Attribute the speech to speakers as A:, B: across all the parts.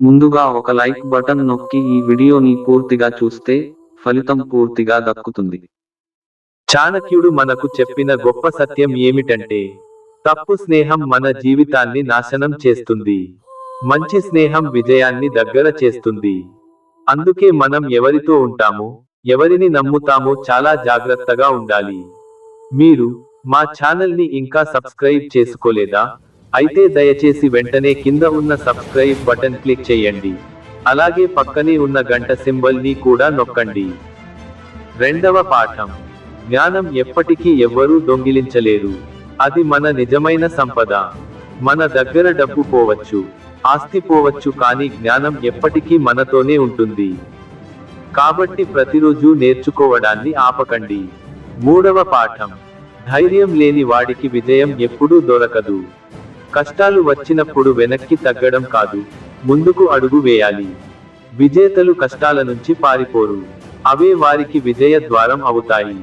A: ముందుగా ఒక like button నొక్కి ఈ వీడియోని పూర్తిగా చూస్తే ఫలితం పూర్తిగా దక్కుతుంది.
B: చాణక్యుడు మనకు చెప్పిన గొప్ప సత్యం ఏమిటంటే తప్పు స్నేహం మన జీవితాన్ని నాశనం చేస్తుంది. మంచి స్నేహం విజయాన్ని దగ్గర చేస్తుంది. అందుకే మనం ఎవరితో ఉంటామో ఎవరిని నమ్ముతామో చాలా జాగ్రత్తగా ఉండాలి. మీరు మా ఛానల్ని ఇంకా సబ్స్క్రైబ్ చేసుకోలేదా? అయితే దయచేసి వెంటనే కింద ఉన్న సబ్స్క్రైబ్ బటన్ క్లిక్ చేయండి. అలాగే పక్కనే ఉన్న గంట సింబల్ని కూడా నొక్కండి. రెండవ పాఠం. జ్ఞానం ఎప్పటికీ ఎవ్వరూ దొంగిలించలేరు అది మన నిజమైన సంపద. మన దగ్గర డబ్బు పోవచ్చు ఆస్తి పోవచ్చు కానీ జ్ఞానం ఎప్పటికీ మనతోనే ఉంటుంది. కాబట్టి ప్రతిరోజు నేర్చుకోవడాన్ని ఆపకండి. మూడవ పాఠం. ధైర్యం లేని వాడికి విజయం ఎప్పుడూ దొరకదు. కష్టాలు వచ్చినప్పుడు వెనక్కి తగ్గడం కాదు ముందుకు అడుగు వేయాలి. విజేతలు కష్టాల నుంచి పారిపోరు అవే వారికి విజయ ద్వారం అవుతాయి.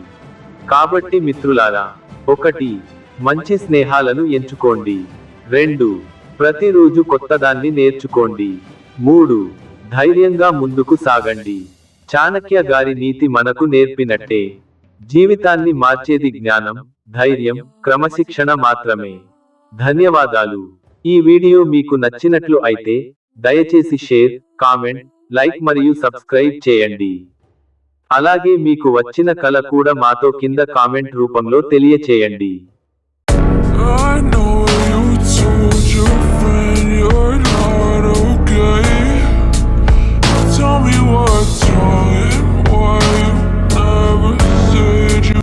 B: కాబట్టి మిత్రులారా ఒకటి మంచి స్నేహాలను ఎంచుకోండి. రెండు ప్రతిరోజు కొత్తదాన్ని నేర్చుకోండి. మూడు ధైర్యంగా ముందుకు సాగండి. చాణక్య గారి నీతి మనకు నేర్పినట్టే. జీవితాన్ని మార్చేది జ్ఞానం ధైర్యం క్రమశిక్షణ మాత్రమే. ధన్యవాదాలు. ఈ వీడియో మీకు నచ్చినట్లు అయితే దయచేసి షేర్ కామెంట్ లైక్ మరియు సబ్స్క్రైబ్ చేయండి. అలాగే మీకు వచ్చిన కళ కూడా మాతో కింద కామెంట్ రూపంలో తెలియచేయండి.